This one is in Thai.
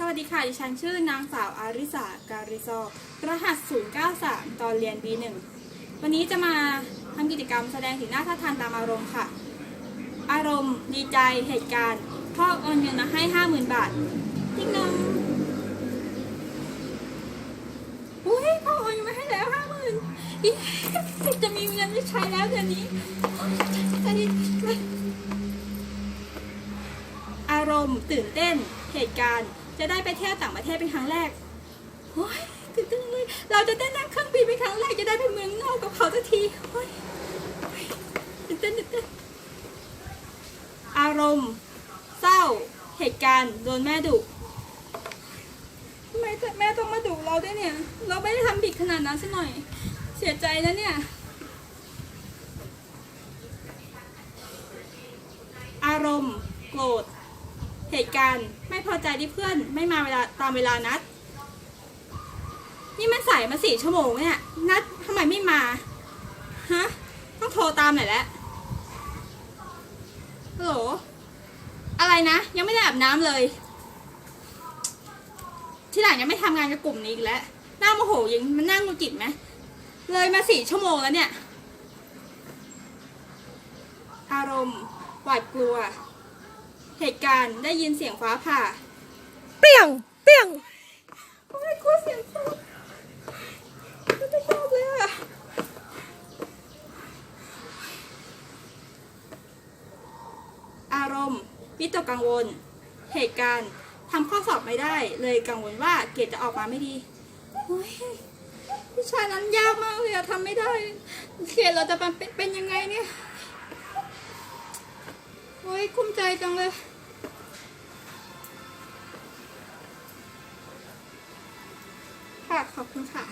สวัสดีค่ะ ดิฉันชื่อนางสาวอาริสาการิโซรหัส 093 ตอนเรียน B1 วันนี้จะมาทำกิจกรรมแสดงสีหน้าท่าทางตามอารมณ์ค่ะ อารมณ์ ดีใจเหตุการณ์ พ่อโอนเงินมาให้ 50,000 บาทติ๊งนองอุ้ยพ่อโอนเงินมาให้แล้ว 50,000อีจะมีเงินไม่ใช้แล้วเดือนนี้ใจดีใจอาร มตื่นเต้นเหตุการณ์ จะได้ไปเที่ยวต่างประเทศเป็นครั้งแรกโอ้ยตื่นเต้นเลยเราจะได้นั่งเครื่องบินเป็นครั้งแรกจะได้ไปเมืองนอกกับเขาสักทีโอ้ยตื่นเต้นตื่นเต้นอารมณ์เศร้าเหตุการณ์โดนแม่ดุทำไมแม่ต้องมาดุเราด้วยเนี่ย เราไม่ได้ทำผิดขนาดนั้นสักหน่อย เสียใจนะเนี่ย อารมณ์โกรธ เหตุการณ์ไม่พอใจที่เพื่อนไม่มาเวลาตามเวลานัด นี่มันสายมาสี่ชั่วโมงเนี่ย นัดทำไมไม่มา ฮะ ต้องโทรตามหน่อยแล้วฮัลโหลอะไรนะ ยังไม่ได้อาบน้ำเลย ที่หลังยังไม่ทำงานกับกลุ่มนี้อีกแล้วหน้าโมโหยังมันนั่งงูจิตไหมเลยมาสี่ชั่วโมงแล้วเนี่ย อารมณ์หวาดกลัว เหตุการณ์ได้ยินเสียงฟ้าผ่า เปี้ยง เปี้ยงโอ้ยกลัวเสียงฟ้าไม่ชอบเลยอะอารมณ์วิตกกังวล เหตุการณ์ทำข้อสอบไม่ได้ เลยกังวลว่าเกรดจะออกมาไม่ดีโอ้ยวิชานั้นยากมากเลยอะทำไม่ได้ เกรดเราจะเป็นเป็นยังไงเนี่ย จังเลย ค่ะ ขอบคุณค่ะ